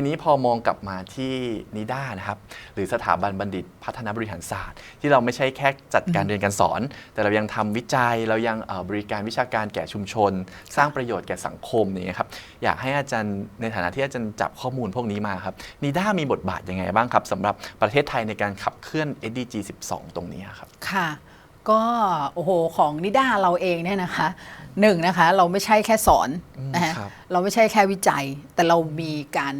ทีนี้พอมองกลับมาที่นิด้านะครับหรือสถาบันบัณฑิตพัฒนาบริหารศาสตร์ ที่เราไม่ใช่แค่จัดการเรียนการสอน แต่เรายังทำวิจัยเรายังเอ่อบริการวิชาการแก่ชุมชน สร้างประโยชน์แก่สังคมอย่างเงี้ยครับอยากให้อาจารย์ในฐานะที่อาจารย์จับข้อมูลพวกนี้มาครับนิด้ามีบทบาทยังไงบ้างครับสำหรับประเทศไทยในการขับเคลื่อน SDG 12 ตรงนี้ครับค่ะก็โอ้โหของนิด้าเราเองเนี่ยนะคะหนึ่งนะคะเราไม่ใช่แค่สอนนะฮะครับเราไม่ใช่แค่วิจัย แต่เรามีการ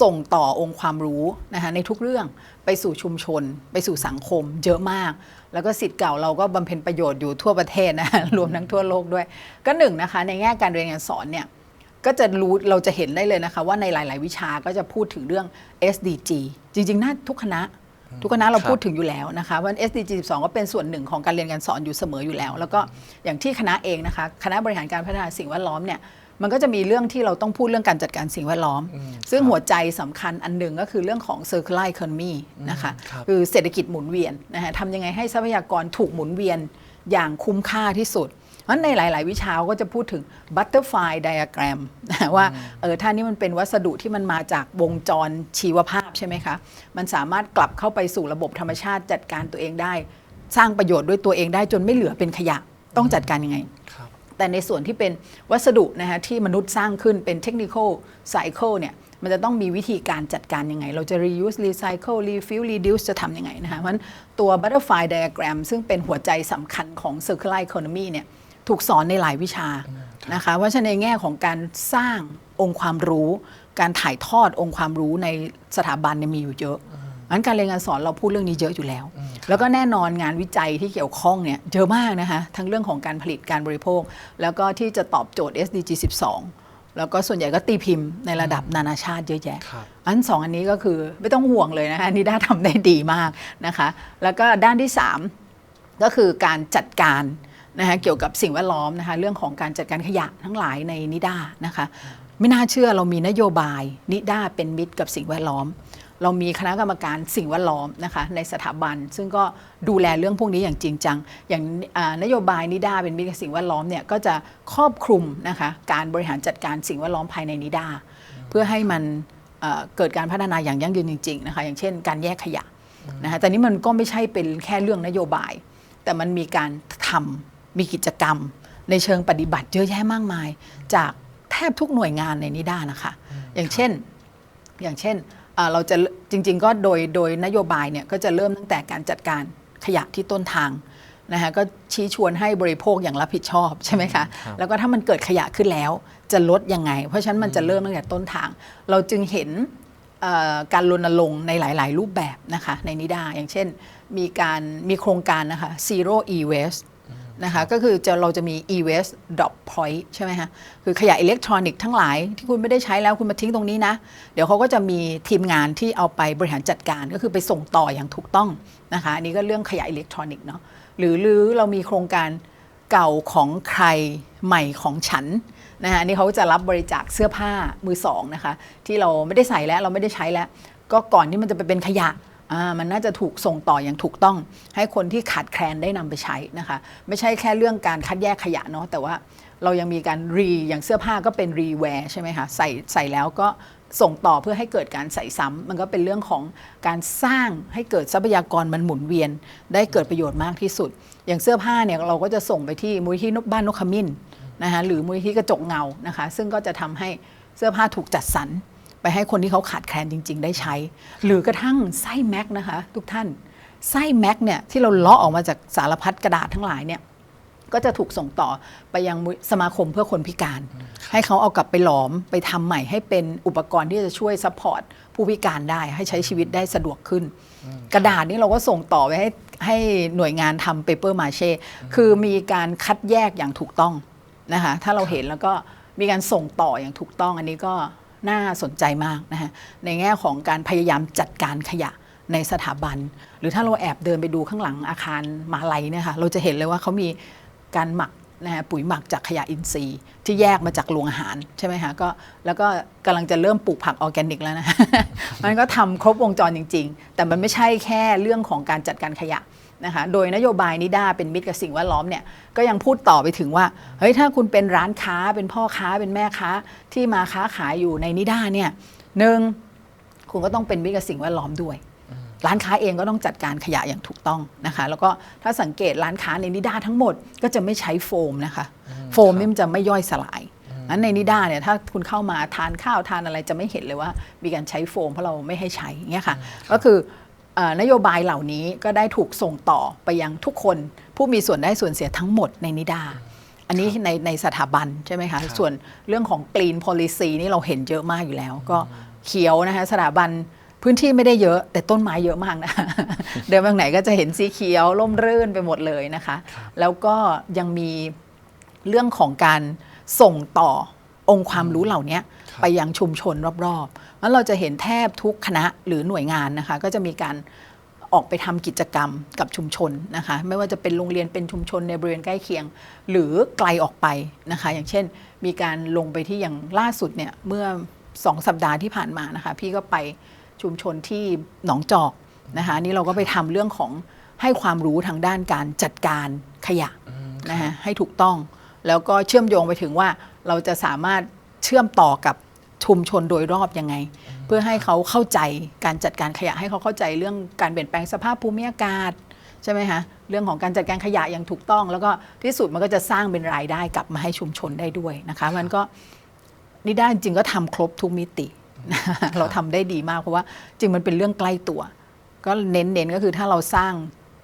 ส่งต่อองค์ความรู้นะคะในทุกเรื่องไปสู่ชุมชน ไปสู่สังคม เยอะมาก แล้วก็สิทธิ์เก่าเราก็บำเพ็ญประโยชน์อยู่ทั่วประเทศนะรวมทั้งทั่วโลกด้วย ก็หนึ่งนะคะในแง่การเรียนการสอนเนี่ยก็จะรู้เราจะเห็นได้เลยนะคะ ว่าในหลาย ๆ วิชาก็จะพูดถึงเรื่อง SDG จริง ๆน่าทุกคณะ ทุกคณะเราครับพูดถึงอยู่แล้วนะคะว่า SDG 12 ก็เป็นส่วนหนึ่งของการเรียนการสอนอยู่เสมออยู่แล้ว แล้วก็อย่างที่คณะเองนะคะ คณะบริหารการพัฒนาสิ่งแวดล้อมเนี่ย มันก็จะมีเรื่องที่เราต้องพูดเรื่องการจัดการสิ่งแวดล้อม ซึ่งหัวใจสำคัญอันหนึ่งก็คือเรื่องของ circular economy นะคะครับคือเศรษฐกิจหมุนเวียนนะคะทำยังไงให้ทรัพยากรถูกหมุนเวียนอย่างคุ้มค่าที่สุดเพราะฉะนั้นในหลาย ๆ วิชาก็จะพูดถึง butterfly diagram นะว่าเออถ้านี่มันเป็นวัสดุที่มันมาจากวงจรชีวภาพใช่ไหมคะ มันสามารถกลับเข้าไปสู่ระบบธรรมชาติจัดการตัวเองได้ สร้างประโยชน์ด้วยตัวเองได้จนไม่เหลือเป็นขยะต้องจัดการยังไงครับ แต่ในส่วนที่เป็นวัสดุนะฮะที่มนุษย์สร้างขึ้นเป็นเทคนิค l cycle เนี่ยมันจะต้องมีวิธีการจัดการยังไง เราจะ reuse recycle refill reduce จะทำยังไงนะคะ เพราะฉะนั้นตัว butterfly diagram ซึ่งเป็นหัวใจสำคัญของ circular economy เนี่ยถูกสอนในหลายวิชานะคะ เพราะฉะนั้นในแง่ของการสร้างองค์ความรู้ การถ่ายทอดองค์ความรู้ในสถาบันเนี่ยมีอยู่เยอะงั้นการเรียนการสอนเราพูดเรื่องนี้เยอะอยู่แล้ว แล้วก็แน่นอนงานวิจัยที่เกี่ยวข้องเนี่ยเยอะมากนะคะ ทั้งเรื่องของการผลิตการบริโภค แล้วก็ที่จะตอบโจทย์ SDG 12 แล้วก็ส่วนใหญ่ก็ตีพิมพ์ในระดับนานาชาติเยอะแยะครับอันสองอันนี้ก็คือไม่ต้องห่วงเลยนะคะนิด้าทำได้ดีมากนะคะ แล้วก็ด้านที่ 3 ก็คือการจัดการนะคะเกี่ยวกับสิ่งแวดล้อมนะคะเรื่องของการจัดการขยะทั้งหลายในนิด้านะคะไม่น่าเชื่อเรามีนโยบายนิด้าเป็นมิตรกับสิ่งแวดล้อม เรามีคณะกรรมการสิ่งแวดล้อมนะคะในสถาบัน ซึ่งก็ดูแลเรื่องพวกนี้อย่างจริงจัง อย่างนโยบายนิด้าเป็นมิตรกับสิ่งแวดล้อมเนี่ยก็จะครอบคลุมนะคะการบริหารจัดการสิ่งแวดล้อมภายในนิด้าเพื่อให้มันเกิดการพัฒนาอย่างยั่งยืนจริงๆนะคะอย่างเช่น การแยกขยะนะคะแต่นี้มันก็ไม่ใช่เป็นแค่เรื่องนโยบาย แต่มันมีการทำมีกิจกรรม ในเชิงปฏิบัติเยอะแยะมากมาย จากแทบทุกหน่วยงานในนิด้านะคะ อย่างเช่นอย่างเช่น เอ่อเราจะจริง ๆ ก็โดยโดยนโยบายเนี่ยก็จะเริ่มตั้งแต่การจัดการขยะที่ต้นทางนะคะก็ชี้ชวนให้บริโภคอย่างรับผิดชอบใช่ไหมคะแล้วก็ถ้ามันเกิดขยะขึ้นแล้วจะลดยังไง เพราะฉะนั้นมันจะเริ่มตั้งแต่ต้นทาง เราจึงเห็นเอ่อการรณรงค์ในหลาย ๆ รูปแบบนะคะในนิดาอย่างเช่น มีการมีโครงการนะคะ zero e waste นะคะก็คือจะเราจะมี e-waste drop point ใช่ไหมคะคือขยะอิเล็กทรอนิกส์ทั้งหลายที่คุณไม่ได้ใช้แล้วคุณมาทิ้งตรงนี้นะ เดี๋ยวเขาก็จะมีทีมงานที่เอาไปบริหารจัดการก็คือไปส่งต่ออย่างถูกต้องนะคะอันนี้ก็เรื่องขยะอิเล็กทรอนิกส์เนาะหรือหรือเรามีโครงการเก่าของใครใหม่ของฉันนะคะนนี้เขาจะรับบริจาคเสื้อผ้ามือสองนะคะที่เราไม่ได้ใส่แล้วเราไม่ได้ใช้แล้ว ก็ก่อนที่มันจะไปเป็นขยะ มันน่าจะถูกส่งต่ออย่างถูกต้อง ให้คนที่ขาดแคลนได้นำไปใช้นะคะ ไม่ใช่แค่เรื่องการคัดแยกขยะเนาะแต่ว่าเรายังมีการรีอย่างเสื้อผ้าก็เป็นรีแวร์ใช่ไหมคะใส่ใส่แล้วก็ส่งต่อเพื่อให้เกิดการใส่ซ้ำมันก็เป็นเรื่องของการสร้างให้เกิดทรัพยากรมันหมุนเวียน ได้เกิดประโยชน์มากที่สุด อย่างเสื้อผ้าเนี่ยเราก็จะส่งไปที่มูลที่นบ้านนกขมิ้นนะคะหรือมูลที่กระจกเงานะคะ ซึ่งก็จะทำให้เสื้อผ้าถูกจัดสรร ไปให้คนที่เขาขาดแคลนจริง ๆ ได้ใช้ หรือกระทั่งไส้แม็กนะคะ ทุกท่านไส้แม็กเนี่ยที่เราเลาะออกมาจากสารพัดกระดาษทั้งหลายเนี่ยก็จะถูกส่งต่อไปยังมูลสมาคมเพื่อคนพิการ ให้เขาเอากลับไปหลอมไปทำใหม่ให้เป็นอุปกรณ์ที่จะช่วยซัพพอร์ตผู้พิการได้ให้ใช้ชีวิตได้สะดวกขึ้น กระดาษนี้เราก็ส่งต่อไปให้ให้หน่วยงานทำเปเปอร์มาเช่คือมีการคัดแยกอย่างถูกต้องนะคะถ้าเราเห็นแล้วก็มีการส่งต่ออย่างถูกต้องอันนี้ก็ น่าสนใจมากนะคะในแง่ของการพยายามจัดการขยะในสถาบัน หรือถ้าเราแอบเดินไปดูข้างหลังอาคารมาลัยเนี่ยค่ะเราจะเห็นเลยว่าเขามีการหมักนะฮะปุ๋ยหมักจากขยะอินทรีย์ ที่แยกมาจากโรงอาหารใช่ไหมคะก็แล้วก็กำลังจะเริ่มปลูกผักออร์แกนิกแล้วนะมันก็ทำครบวงจรจริง ๆ แต่มันไม่ใช่แค่เรื่องของการจัดการขยะ นะคะโดยนโยบายนิด้าเป็นมิตรกับสิ่งแวดล้อมเนี่ยก็ยังพูดต่อไปถึงว่าเฮ้ยถ้าคุณเป็นร้านค้าเป็นพ่อค้าเป็นแม่ค้าที่มาค้าขายอยู่ในนิด้าเนี่ยหนึ่งคุณก็ต้องเป็นมิตรกับสิ่งแวดล้อมด้วย ร้านค้าเองก็ต้องจัดการขยะอย่างถูกต้องนะคะแล้วก็ถ้าสังเกตร้านค้าในนิด้าทั้งหมดก็จะไม่ใช้โฟมนะคะโฟมนี่มันจะไม่ย่อยสลายนั้นในนิด้าเนี่ยถ้าคุณเข้ามาทานข้าวทานอะไรจะไม่เห็นเลยว่า มีการใช้โฟมเพราะเราไม่ให้ใช้อย่างเงี้ยค่ะก็คือเอ่อ นโยบายเหล่านี้ก็ได้ถูกส่งต่อไปยังทุกคนผู้มีส่วนได้ส่วนเสียทั้งหมดในนิด้าอันนี้ในในสถาบันใช่ไหมคะ ส่วนเรื่องของ Green Policy นี่เราเห็นเยอะมากอยู่แล้ว ก็เขียวนะคะสถาบันพื้นที่ไม่ได้เยอะ แต่ต้นไม้เยอะมากนะ เดินไปทางไหนก็จะเห็นสีเขียวร่มรื่นไปหมดเลยนะคะ แล้วก็ยังมีเรื่องของการส่งต่อ องค์ความรู้เหล่านี้ครับไปยังชุมชนรอบๆแล้วเราจะเห็นแทบทุกคณะหรือหน่วยงานนะคะ ก็จะมีการออกไปทำกิจกรรมกับชุมชนนะคะ ไม่ว่าจะเป็นโรงเรียนเป็นชุมชนในบริเวณใกล้เคียง หรือไกลออกไปนะคะ อย่างเช่น มีการลงไปที่อย่างล่าสุดเนี่ยเมื่อสองสัปดาห์ที่ผ่านมานะคะ พี่ก็ไปชุมชนที่หนองจอกนะคะนี่เราก็ไปทำเรื่องของให้ความรู้ทางด้านการจัดการขยะนะฮะให้ถูกต้อง แล้วก็เชื่อมโยงไปถึงว่า เราจะสามารถเชื่อมต่อกับชุมชนโดยรอบยังไง เพื่อให้เขาเข้าใจการจัดการขยะให้เขาเข้าใจเรื่องการเปลี่ยนแปลงสภาพภูมิอากาศใช่ไหมคะเรื่องของการจัดการขยะอย่างถูกต้อง แล้วก็ที่สุดมันก็จะสร้างเป็นรายได้กลับมาให้ชุมชนได้ด้วยนะคะมันก็นี่ได้จริงๆก็ทำครบทุกมิติ เราทำได้ดีมากเพราะว่าจริงมันเป็นเรื่องใกล้ตัว ก็เน้นๆก็คือถ้าเราสร้าง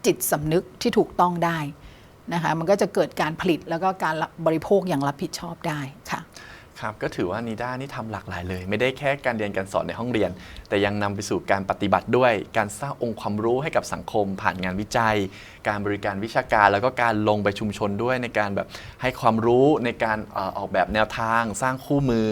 จิตสำนึกที่ถูกต้องได้ นะคะมันก็จะเกิดการผลิตแล้วก็การบริโภคอย่างรับผิดชอบได้ค่ะ ครับก็ถือว่านิด้านี่ทำหลากหลายเลย ไม่ได้แค่การเรียนการสอนในห้องเรียน แต่ยังนำไปสู่การปฏิบัติด้วยการสร้างองค์ความรู้ให้กับสังคม ผ่านงานวิจัย การบริการวิชาการ แล้วก็การลงไปชุมชนด้วยในการแบบให้ความรู้ในการเอ่อออกแบบแนวทาง สร้างคู่มือ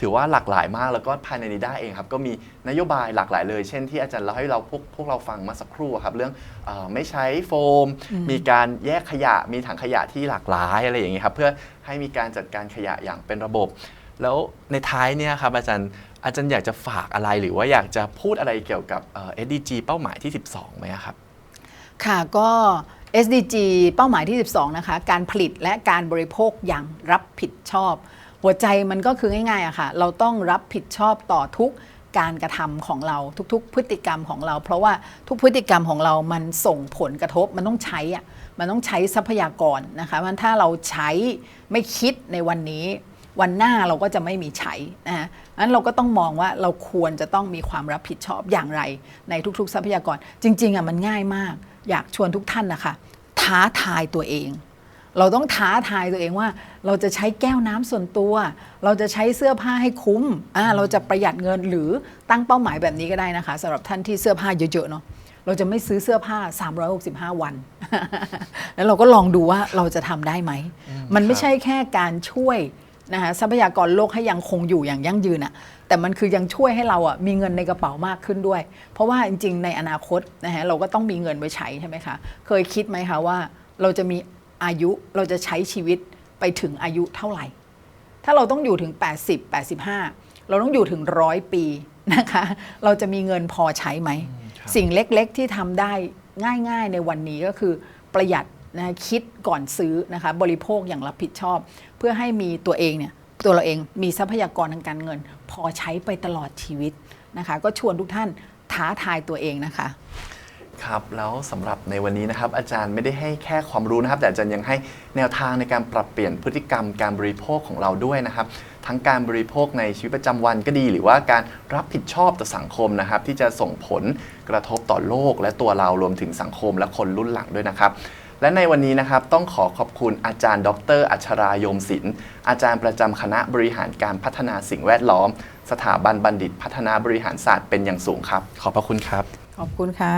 ถือว่าหลากหลายมากแล้วก็ภายในนิด้าเองครับก็มีนโยบายหลากหลายเลย เช่นที่อาจารย์เล่าให้เราพวกพวกเราฟังมาสักครู่อะครับเรื่องเออไม่ใช้โฟม มีการแยกขยะมีถังขยะที่หลากหลายอะไรอย่างเงี้ยครับเพื่อ ให้มีการจัดการขยะอย่างเป็นระบบ แล้วในท้ายเนี่ยครับอาจารย์อาจารย์อยากจะฝากอะไรหรือว่าอยากจะพูดอะไรเกี่ยวกับเอ่อ SDG เป้าหมายที่ 12ไหมครับ ค่ะก็ SDG เป้าหมายที่ 12 นะคะ การผลิตและการบริโภคอย่างรับผิดชอบ หัวใจมันก็คือง่ายๆอะค่ะ เราต้องรับผิดชอบต่อทุกการกระทำของเราทุก ๆ พฤติกรรมของเรา เพราะว่าทุกพฤติกรรมของเรามันส่งผลกระทบมันต้องใช้อะ มันต้องใช้ทรัพยากรนะคะมันถ้าเราใช้ไม่คิดในวันนี้ วันหน้าเราก็จะไม่มีใช้นะฮะนั้นเราก็ต้องมองว่าเราควรจะต้องมีความรับผิดชอบอย่างไร ในทุกๆ ทรัพยากร จริงๆอะมันง่ายมาก อยากชวนทุกท่านนะคะท้าทายตัวเอง เราต้องท้าทายตัวเองว่า เราจะใช้แก้วน้ำส่วนตัว เราจะใช้เสื้อผ้าให้คุ้มอ่าเราจะประหยัดเงินหรือตั้งเป้าหมายแบบนี้ก็ได้นะคะสำหรับท่านที่เสื้อผ้าเยอะๆเนาะเราจะไม่ซื้อเสื้อผ้า 365 วัน แล้วเราก็ลองดูว่าเราจะทำได้ไหม มันไม่ใช่แค่การช่วยนะคะทรัพยากรโลกให้ยังคงอยู่อย่างยั่งยืนอะแต่มันคือยังช่วยให้เราอะมีเงินในกระเป๋ามากขึ้นด้วย เพราะว่าจริงๆ ในอนาคตนะฮะเราก็ต้องมีเงินไว้ใช้ใช่ไหมคะ เคยคิดไหมคะว่าเราจะมีอายุเราจะใช้ชีวิตไปถึงอายุเท่าไหร่ ถ้าเราต้องอยู่ถึง 80 85 เราต้องอยู่ถึงร้อยปีนะคะ เราจะมีเงินพอใช้ไหมครับสิ่งเล็กๆที่ทำได้ ง่ายๆในวันนี้ก็คือประหยัดนะคิดก่อนซื้อนะคะบริโภคอย่างรับผิดชอบ เพื่อให้มีตัวเองเนี่ยตัวเราเองมีทรัพยากรทางการเงิน พอใช้ไปตลอดชีวิตนะคะ ก็ชวนทุกท่านท้าทายตัวเองนะคะ ครับแล้วสำหรับในวันนี้นะครับอาจารย์ไม่ได้ให้แค่ความรู้นะครับ แต่อาจารย์ยังให้แนวทางในการปรับเปลี่ยนพฤติกรรมการบริโภคของเราด้วยนะครับ ทั้งการบริโภคในชีวิตประจำวันก็ดี หรือว่าการรับผิดชอบต่อสังคมนะครับ ที่จะส่งผลกระทบต่อโลก และตัวเรารวมถึงสังคมและคนรุ่นหลังด้วยนะครับและในวันนี้นะครับต้องขอขอบคุณอาจารย์ ดร อัชรายมศิลป์อาจารย์ประจำคณะบริหารการพัฒนาสิ่งแวดล้อม สถาบันบัณฑิต พัฒนาบริหารศาสตร์เป็นอย่างสูงครับ ขอบพระคุณครับ ขอบคุณค่ะ